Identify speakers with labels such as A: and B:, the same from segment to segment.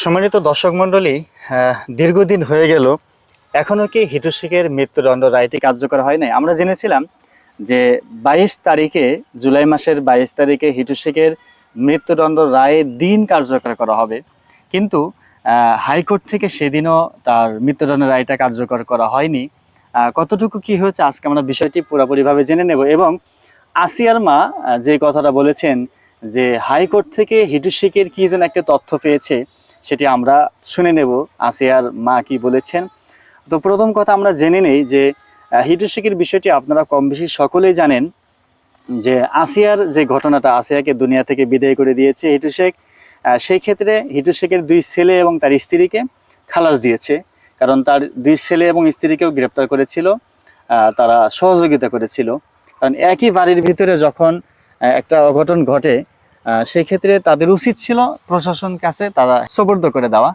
A: সম্মানিত দর্শক মণ্ডলী দীর্ঘদিন হয়ে গেল। এখনও কি হিটু শেখের মৃত্যুদণ্ড রায়টি কার্যকর হয় নাই? আমরা জেনেছিলাম যে বাইশ তারিখে, জুলাই মাসের বাইশ তারিখে হিটু শেখের মৃত্যুদণ্ড রায়ের দিন কার্যকর করা হবে। কিন্তু হাইকোর্ট থেকে সেদিনও তার মৃত্যুদণ্ড রায়টা কার্যকর করা হয়নি। কতটুকু কি হয়েছে আজকে আমরা বিষয়টি পুরোপুরিভাবে জেনে নেব এবং আসিয়ার মা যে কথাটা বলেছেন যে হাইকোর্ট থেকে হিটু শেখের কি যেন একটা তথ্য পেয়েছে সেটি আমরা শুনে নেব। আসিয়ার মা কি বলেছেন? তো প্রথম কথা আমরা জেনে নেই যে আহ, হিটু শেখের বিষয়টি আপনারা কম বেশি সকলেই জানেন যে আসিয়ার যে ঘটনাটা আসিয়াকে দুনিয়া থেকে বিদায় করে দিয়েছে হিটু শেখ সেই ক্ষেত্রে হিটু শেখের দুই ছেলে এবং তার স্ত্রীকে খালাস দিয়েছে। কারণ তার দুই ছেলে এবং স্ত্রীকেও গ্রেপ্তার করেছিল তারা সহযোগিতা করেছিল। কারণ একই বাড়ির ভিতরে যখন একটা অঘটন ঘটে সেই ক্ষেত্রে তাদের উচিত ছিল প্রশাসন কাছে তারা সোপর্দ করে দেওয়া।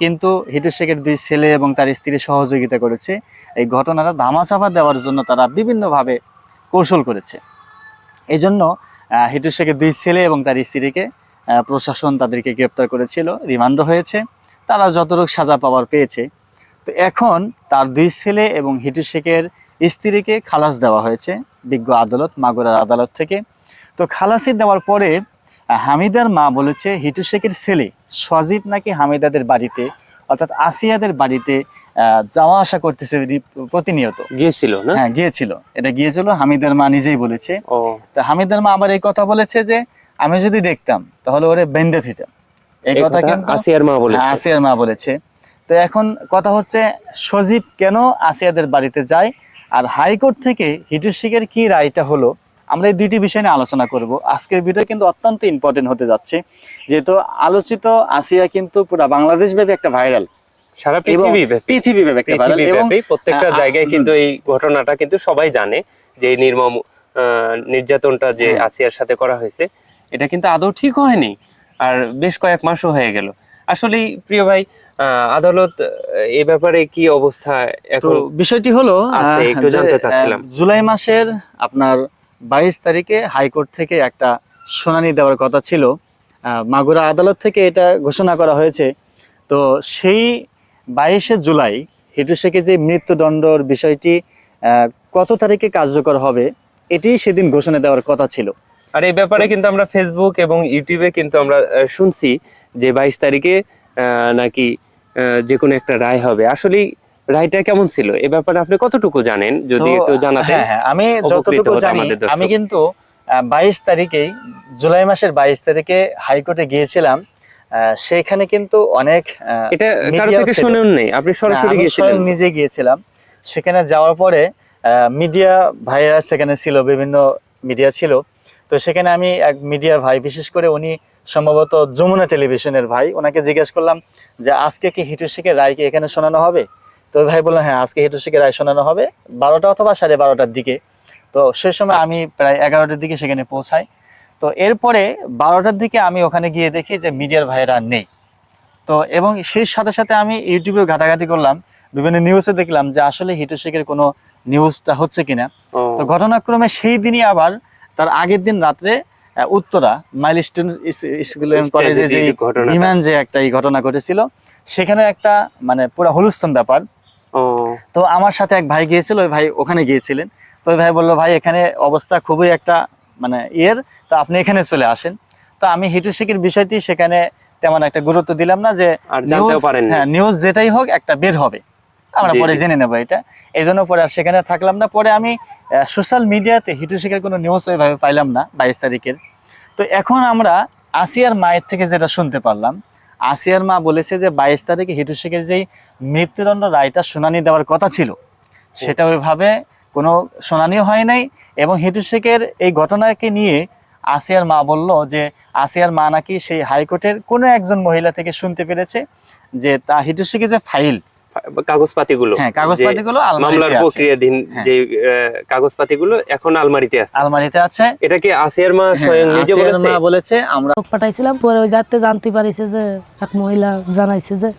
A: কিন্তু হিটু শেখের দুই ছেলে এবং তার স্ত্রী সহযোগিতা করেছে। এই ঘটনাটা ধামাচাপা দেওয়ার জন্য তারা বিভিন্নভাবে কৌশল করেছে। এই জন্য হিটু শেখের দুই ছেলে এবং তার স্ত্রীকে প্রশাসন তাদেরকে গ্রেপ্তার করেছিল, রিমান্ড হয়েছে। তারা যতটুকু সাজা পাওয়ার পেয়েছে। তো এখন তার দুই ছেলে এবং হিটু শেখের স্ত্রীকে খালাস দেওয়া হয়েছে বিজ্ঞ আদালত, মাগুরার আদালত থেকে। তো খালাসি দেওয়ার পরে হামিদার মা বলেছে হিটু শেখের ছেলে সজীব নাকি হামিদাদের বাড়িতে অর্থাৎ আসিয়াদের বাড়িতে যাওয়া আসা করতেছে প্রতিনিয়ত।
B: গিয়েছিল
A: হ্যাঁ গিয়েছিল। এটা গিয়েছিল হামিদার মা নিজেই বলেছে। তো হামিদার মা আবার এই কথা বলেছে যে আমি যদি দেখতাম তাহলে ওরে বেঁধে দিতাম। এই কথা কিন্তু
B: আসিয়ার মা বলেছে।
A: হ্যাঁ, আসিয়ার মা বলেছে। তো এখন কথা হচ্ছে সজীব কেন আসিয়াদের বাড়িতে যায়? আর হাইকোর্ট থেকে হিটু শেখের কি রায়টা হলো? আমরা এই দুইটি বিষয় নিয়ে আলোচনা করব। আজকের ভিডিও কিন্তু অত্যন্ত ইম্পর্টেন্ট হতে যাচ্ছে। যেহেতু আলোচিত আসিয়া কিন্তু পুরো বাংলাদেশ ব্যাপী একটা ভাইরাল
B: সারা পৃথিবী
A: পৃথিবী ব্যাপী
B: প্রত্যেকটা জায়গায় কিন্তু এই ঘটনাটা কিন্তু সবাই জানে যে নির্মম নির্যাতনটা যে। আসিয়ার সাথে করা হয়েছে এটা কিন্তু আদৌ ঠিক হয়নি। আর বেশ কয়েক মাসও হয়ে গেল। আসলে প্রিয় ভাই আহ, আদালত এ ব্যাপারে কি অবস্থা এখন?
A: বিষয়টি হলো
B: একটু জানতে চাচ্ছিলাম।
A: জুলাই মাসের আপনার বাইশ তারিখে হাইকোর্ট থেকে একটা শুনানি দেওয়ার কথা ছিল। মাগুরা আদালত থেকে এটা ঘোষণা করা হয়েছে। তো সেই বাইশে জুলাই হিটু শেখের যে মৃত্যুদণ্ডর বিষয়টি কত তারিখে কার্যকর হবে, এটি সেদিন ঘোষণা দেওয়ার কথা ছিল।
B: আর এই ব্যাপারে কিন্তু আমরা ফেসবুক এবং ইউটিউবে কিন্তু আমরা শুনছি যে বাইশ তারিখে নাকি যে কোনো একটা রায় হবে। আসলে রায়টা কেমন ছিল? এ ব্যাপারে আপনি কতটুকু জানেন? যদি একটু জানাতেন
A: হ্যাঁ হ্যাঁ আমি যতটুকু জানি আমি কিন্তু বাইশ তারিখেই জুলাই মাসের বাইশ তারিখে হাইকোর্টে গিয়েছিলাম। সেখানে কিন্তু অনেক
B: এটা
A: কারও
B: থেকে। শুনেন নেই আপনি সরাসরি গিয়েছিলেন।
A: নিজে গিয়েছিলাম। সেখানে যাওয়ার পরে মিডিয়া ভাইয়েরা সেখানে ছিল বিভিন্ন মিডিয়া ছিল। তো সেখানে আমি এক মিডিয়া ভাই বিশেষ করে উনি সম্ভবত যমুনা টেলিভিশনের ভাই ওনাকে জিজ্ঞেস করলাম যে আজকে কি হিটু শেখের রায়কে এখানে শোনানো হবে? তো ভাই বললেন হ্যাঁ আজকে হিটু শেখের রায় শোনানো হবে। বারোটা অথবা সাড়ে বারোটার দিকে। তো সেই সময় আমি প্রায় এগারোটার দিকে সেখানে পৌঁছাই। তো এরপরে বারোটার দিকে আমি ওখানে গিয়ে দেখি যে মিডিয়ার ভাইয়েরা নেই। তো এবং সেই সাথে সাথে আমি ইউটিউবে ঘাটাঘাটি করলাম। বিভিন্ন নিউজে দেখলাম যে আসলে হিটু শেখের কোনো নিউজটা হচ্ছে কিনা। তো ঘটনাক্রমে সেই দিনই আবার তার আগের দিন রাত্রে উত্তরা মাইলস্টোন স্কুল কলেজে যে। বিমান যে একটা এই ঘটনা ঘটেছিল সেখানে একটা মানে পুরো হুলস্থন ব্যাপার। তো আমার সাথে এক ভাই গিয়েছিল ওই ভাই ওখানে গিয়েছিলেন। তো ওই ভাই বলল ভাই এখানে অবস্থা খুবই একটা মানে ইয়ের তো আপনি এখানে চলে আসেন। তো আমি হিটু শেখের বিষয়টি সেখানে তেমন একটা গুরুত্ব দিলাম না যে নিউজ- হ্যাঁ নিউজ যেটাই হোক একটা বের হবে। আমরা পরে জেনে নেব এটা। এই জন্য পরে আর সেখানে থাকলাম না। পরে আমি সোশ্যাল মিডিয়াতে হিটু শেখের কোনো নিউজ ওইভাবে পাইলাম না বাইশ তারিখের। তো এখন আমরা আসিয়ার মায়ের থেকে যেটা শুনতে পারলাম আসিয়ার মা বলেছে যে বাইশ তারিখে হিটু শেখের যেই মৃত্যুদণ্ড রায়টা শুনানি দেওয়ার কথা ছিল। সেটা ওইভাবে কোনো শুনানিও হয় নাই এবং হিটু শেখের এই ঘটনাকে নিয়ে আসিয়ার মা বলল যে আসিয়ার মা নাকি সেই হাইকোর্টের কোনো একজন মহিলা থেকে শুনতে পেরেছে যে তা হিটু শেখের যে ফাইল
B: কাগজপাতিগুলো
A: হ্যাঁ কাগজপাতিগুলো
B: যে মামলার প্রক্রিয়াধীন
A: হ্যাঁ।
B: যে কাগজপাতিগুলো এখন আলমারিতে আছে।
A: আলমারিতে আছে।
B: এটা কি আসিয়ার মা
A: হ্যাঁ,
B: স্বয়ং নিজে বলেছে?
A: বলেছে আমরা
C: পাঠাইছিলাম পরে ওই যাতে জানতে পারিছে যে এক মহিলা জানাইছে যে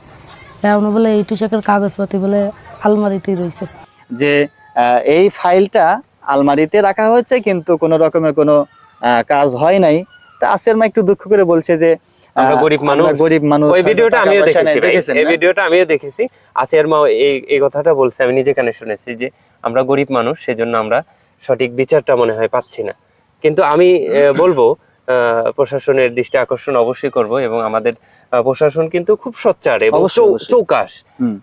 C: এমন বলে এই টুসাকের কাগজপাতি বলে আলমারিতেই রয়েছে
A: যে আহ, এই ফাইলটা আলমারিতে রাখা হয়েছে কিন্তু কোনো রকমের কোনো আহ, কাজ হয় নাই। তা আসিয়ার মা একটু দুঃখ করে বলছে যে
B: আমরা গরিব মানুষ।
A: গরিব মানুষ
B: ওই ভিডিওটা আমিও দেখেছি এই ভিডিওটা আমিও দেখেছি। আসিয়ার মা এই এই কথাটা বলছে আমি নিজে কানে শুনেছি যে আমরা গরিব মানুষ সেজন্য আমরা সঠিক বিচারটা মনে হয় পাচ্ছি না। কিন্তু আমি বলব প্রশাসনের দৃষ্টি আকর্ষণ অবশ্যই করব এবং আমাদের প্রশাসন কিন্তু খুব সোচ্চার এবং
A: অবশ্যই,
B: চৌ-
A: অবশ্যই।
B: চৌকাশ।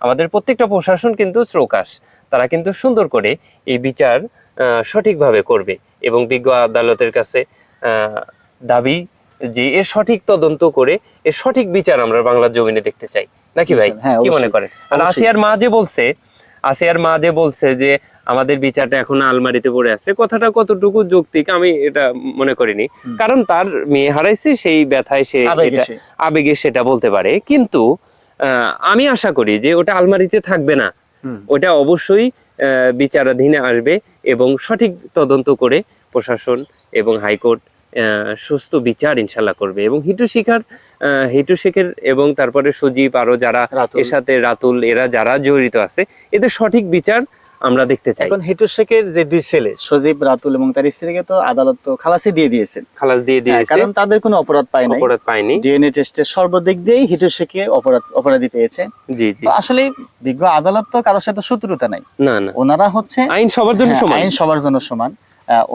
B: আমাদের প্রত্যেকটা প্রশাসন কিন্তু চৌকাশ। তারা কিন্তু সুন্দর করে এই বিচার আহ, সঠিকভাবে করবে এবং বিজ্ঞ আদালতের কাছে আহ, দাবি যে এর সঠিক তদন্ত করে এর সঠিক বিচার আমরা বাংলার জমিনে দেখতে চাই। নাকি ভাই?
A: হ্যাঁ,
B: কি মনে করেন? আর আসিয়ার মা যে বলছে আসিয়ার মা যে বলছে যে আমাদের বিচারটা এখন আলমারিতে পড়ে আছে কথাটা কতটুকু যৌক্তিক আমি এটা মনে করিনি। কারণ তার মেয়ে হারাইছে সেই ব্যথায় সে
A: আবেগে
B: সেটা বলতে পারে। কিন্তু আহ, আমি আশা করি যে ওটা আলমারিতে থাকবে না। ওটা অবশ্যই আহ, বিচারাধীনে আসবে এবং সঠিক তদন্ত করে প্রশাসন এবং হাইকোর্ট সুস্থ বিচার ইনশাল্লাহ করবে। এবং হিটু শিখার হিটু শেখের এবং তারপরে সজীব আরও যারা। এর সাথে রাতুল এরা যারা জড়িত আছে এদের সঠিক বিচার আমরা দেখতে চাই।
A: এখন হিটু শেখের যে দুই ছেলে সজীব রাতুল এবং তার স্ত্রীকে তো আদালত তো খালাসি দিয়ে দিয়েছেন
B: খালাস দিয়ে
A: হ্যাঁ,
B: দিয়েছে।
A: কারণ তাদের কোনো অপরাধ পায় নাই।
B: অপরাধ পায়নি
A: ডিএনএ টেস্টের সর্বদিক দিয়েই হিটু শেখে অপরাধ অপরাধী পেয়েছে।
B: জি জি।
A: তো আসলে বিজ্ঞ আদালত তো কারোর সাথে শত্রুতা নাই।
B: না না।
A: ওনারা হচ্ছে
B: আইন সবার জন্য
A: হ্যাঁ,
B: সমান।
A: আইন সবার জন্য সমান।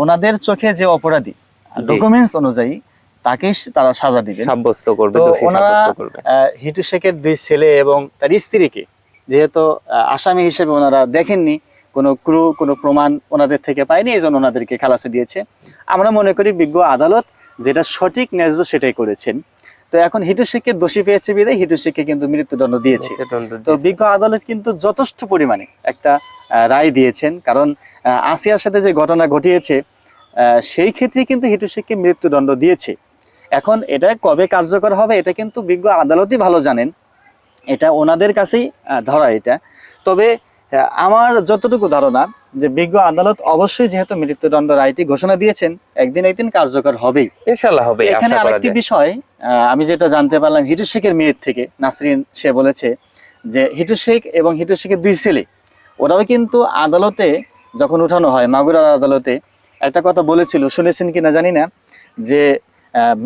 A: ওনাদের চোখে যে অপরাধী ডকুমেন্টস অনুযায়ী তাকে তারা সাজা দিবেন।
B: সাব্যস্ত করবে
A: ওনারা হিটু শেখের দুই ছেলে এবং তার স্ত্রীকে যেহেতু আসামি হিসেবে ওনারা দেখেননি কোনো ক্রু কোনো প্রমাণ ওনাদের থেকে পায়নি এই জন্য ওনাদেরকে খালাসে দিয়েছে। আমরা মনে করি বিজ্ঞ আদালত যেটা সঠিক ন্যায্য সেটাই করেছেন। তো এখন হিটু শেখকে দোষী পেয়েছে বিদায় হিটু শেখকে কিন্তু মৃত্যুদণ্ড দিয়েছে। তো বিজ্ঞ আদালত কিন্তু যথেষ্ট পরিমাণে একটা রায় দিয়েছেন কারণ আসিয়ার সাথে যে ঘটনা ঘটিয়েছে সেই ক্ষেত্রে কিন্তু হিটু শেখকে মৃত্যুদণ্ড দিয়েছে। এখন এটা কবে কার্যকর হবে এটা কিন্তু বিজ্ঞ আদালতই ভালো জানেন। এটা ওনাদের কাছেই ধরা এটা। তবে আমার যতটুকু ধারণা যে বিজ্ঞ আদালত অবশ্যই যেহেতু মৃত্যুদণ্ড রায়টি ঘোষণা দিয়েছেন একদিন একদিন কার্যকর হবেই।
B: হবে
A: এখানে আরেকটি বিষয় আহ, আমি যেটা জানতে পারলাম হিটু শেখের মেয়ের থেকে নাসরিন সে বলেছে যে হিটু শেখ এবং হিটু শেখের দুই ছেলে ওরাও কিন্তু আদালতে যখন উঠানো হয় মাগুরার আদালতে একটা কথা বলেছিল শুনেছেন কিনা জানি না যে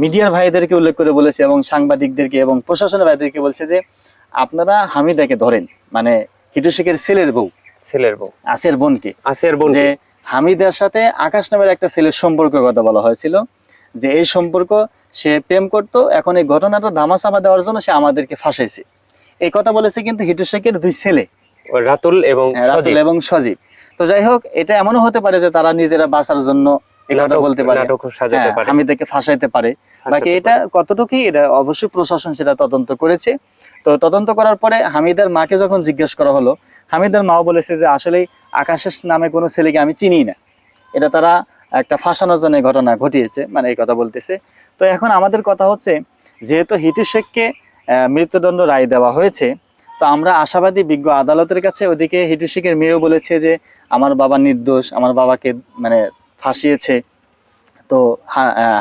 A: মিডিয়ার ভাইদেরকে উল্লেখ করে বলেছে এবং সাংবাদিকদেরকে এবং প্রশাসনের ভাইদেরকে বলছে যে আপনারা হামিদাকে ধরেন মানে হিটু শেখের ছেলের বউ
B: ছেলের বউ।
A: আসের বোনকে।
B: আসের বোন
A: যে হামিদের সাথে আকাশ নামের একটা ছেলের সম্পর্কের কথা বলা হয়েছিল যে এই সম্পর্ক সে প্রেম করতো এখন এই ঘটনাটা ধামাচাপা দেওয়ার জন্য সে আমাদেরকে ফাঁসাইছে। এই কথা বলেছে কিন্তু হিটু শেখের দুই ছেলে।
B: রাতুল এবং
A: হ্যাঁ, রাতুল এবং সজীব। তো যাই হোক এটা এমনও হতে পারে যে তারা নিজেরা বাঁচার জন্য বলতে পারে। হ্যাঁ, হামিদাকে ফাঁসাইতে পারে। বাকি এটা কতটুকুই এটা অবশ্যই প্রশাসন সেটা তদন্ত করেছে। তো তদন্ত করার পরে হামিদার মাকে যখন জিজ্ঞেস করা হলো হামিদার মাও বলেছে যে আসলে আকাশের নামে কোনো ছেলেকে আমি চিনি না। এটা তারা একটা ফাঁসানোর জন্য ঘটনা ঘটিয়েছে মানে এই কথা বলতেছে। তো এখন আমাদের কথা হচ্ছে যেহেতু হিটু শেখকে মৃত্যুদণ্ড রায় দেওয়া হয়েছে তো আমরা আশাবাদী বিজ্ঞ আদালতের কাছে ওদিকে হিটু শেখের মেয়েও বলেছে যে আমার বাবা নির্দোষ আমার বাবাকে মানে ফাঁসিয়েছে। তো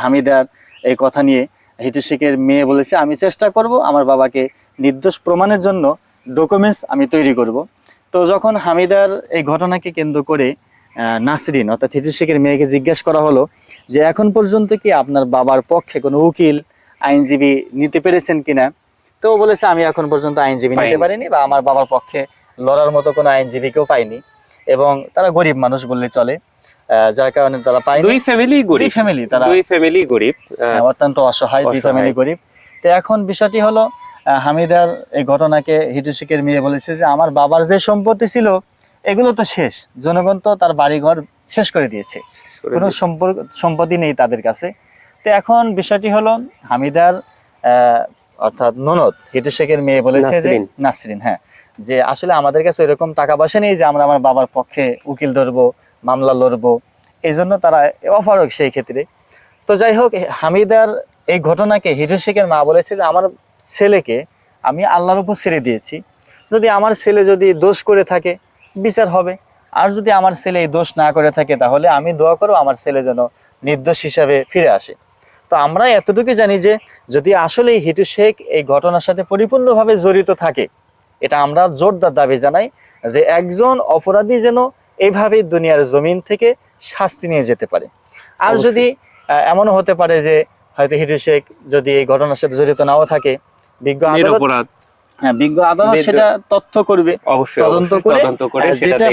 A: হামিদার এই কথা নিয়ে হিটু শেখের মেয়ে বলেছে আমি চেষ্টা করব আমার বাবাকে নির্দোষ প্রমাণের জন্য ডকুমেন্টস আমি তৈরি করব। তো যখন হামিদার এই ঘটনাকে কেন্দ্র করে নাসরিন অর্থাৎ হিটু শেখের মেয়েকে জিজ্ঞেস করা হলো যে এখন পর্যন্ত কি আপনার বাবার পক্ষে কোনো উকিল আইনজীবী নিতে পেরেছেন কিনা? তো বলেছে আমি এখন পর্যন্ত আইনজীবী নিতে পারিনি বা আমার বাবার পক্ষে লড়ার মতো কোনো আইনজীবীকেও পাইনি। এবং তারা গরিব মানুষ বললে চলে যার কারণে তারা পায়নি
B: দুই ফ্যামিলি গরিব।
A: ফ্যামিলি তারা।
B: দুই ফ্যামিলি গরিব
A: হ্যাঁ, অত্যন্ত অসহায় দুই ফ্যামিলি গরিব। তো এখন বিষয়টি হলো হামিদার এই ঘটনাকে হিটুশিকের মেয়ে বলেছে যে আমার বাবার যে সম্পত্তি ছিল এগুলো তো শেষ। জনগণ তো তার বাড়িঘর শেষ করে দিয়েছে। কোনো সম্পর্ক সম্পত্তি নেই তাদের কাছে। তো এখন বিষয়টি হলো হামিদার আহ, অর্থাৎ ননদ হিটু শেখের মেয়ে বলেছে যে।
B: নাসরিন
A: হ্যাঁ। যে আসলে আমাদের কাছে এরকম টাকা পয়সা নেই যে আমরা আমার বাবার পক্ষে উকিল ধরবো, মামলা লড়বো। এই জন্য তারা অফারক সেই ক্ষেত্রে। তো যাই হোক, হামিদার এই ঘটনাকে হিটু শেখের মা বলেছে যে আমার ছেলেকে আমি আল্লাহর উপর ছেড়ে দিয়েছি। যদি আমার ছেলে যদি দোষ করে থাকে, বিচার হবে। আর যদি আমার ছেলে এই দোষ না করে থাকে, তাহলে আমি দোয়া করো আমার ছেলে যেন নির্দোষ হিসাবে ফিরে আসে। তো আমরা এতটুকু জানি যে যদি আসলে হিটু শেখ এই ঘটনার সাথে পরিপূর্ণভাবে জড়িত থাকে এটা আমরা জোরদার দাবি জানাই যে একজন অপরাধী যেন এইভাবে দুনিয়ার জমিন থেকে শাস্তি নিয়ে যেতে পারে। আর যদি এমনও হতে পারে যে হয়তো হিটু শেখ যদি এই ঘটনার সাথে জড়িত নাও থাকে বিজ্ঞ আদালত হ্যাঁ বিজ্ঞ আদালত সেটা তথ্য করবে
B: অবশ্যই
A: তদন্ত করে যেটা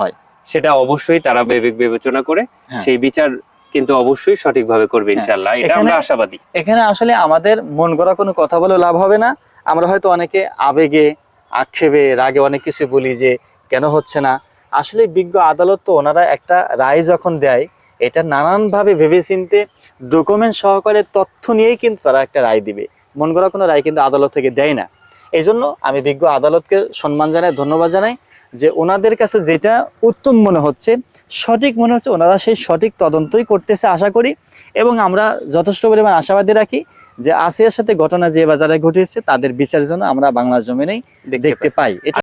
A: হয়।
B: সেটা অবশ্যই তারা বিবেক বিবেচনা করে
A: হ্যাঁ।
B: সেই বিচার কিন্তু অবশ্যই সঠিকভাবে করবে ইনশাআল্লাহ। এটা আমরা আশাবাদী।
A: এখানে আসলে আমাদের মন গড়া কোনো কথা বলে লাভ হবে না। আমরা হয়তো অনেকে আবেগে আক্ষেপে রাগে অনেক কিছু বলি যে কেন হচ্ছে না। আসলে বিজ্ঞ আদালত তো ওনারা একটা রায় যখন দেয়, এটা নানানভাবে ভেবেচিন্তে ডকুমেন্ট সহকারে তথ্য নিয়েই কিন্তু তারা একটা রায় দিবে। মন করা কোনো রায় কিন্তু আদালত থেকে দেয় না। এই জন্য আমি বিজ্ঞ আদালতকে সম্মান জানাই, ধন্যবাদ জানাই যে ওনাদের কাছে যেটা উত্তম মনে হচ্ছে, সঠিক মনে হচ্ছে ওনারা সেই সঠিক তদন্তই করতেছে আশা করি এবং আমরা যথেষ্ট পরিমাণ আশাবাদী রাখি। যে আসিয়ার সাথে ঘটনা যে বাজারে ঘটেছে তাদের বিচারের জন্য আমরা বাংলার জমিনেই
B: দেখতে
A: দেখতে পাই। এটা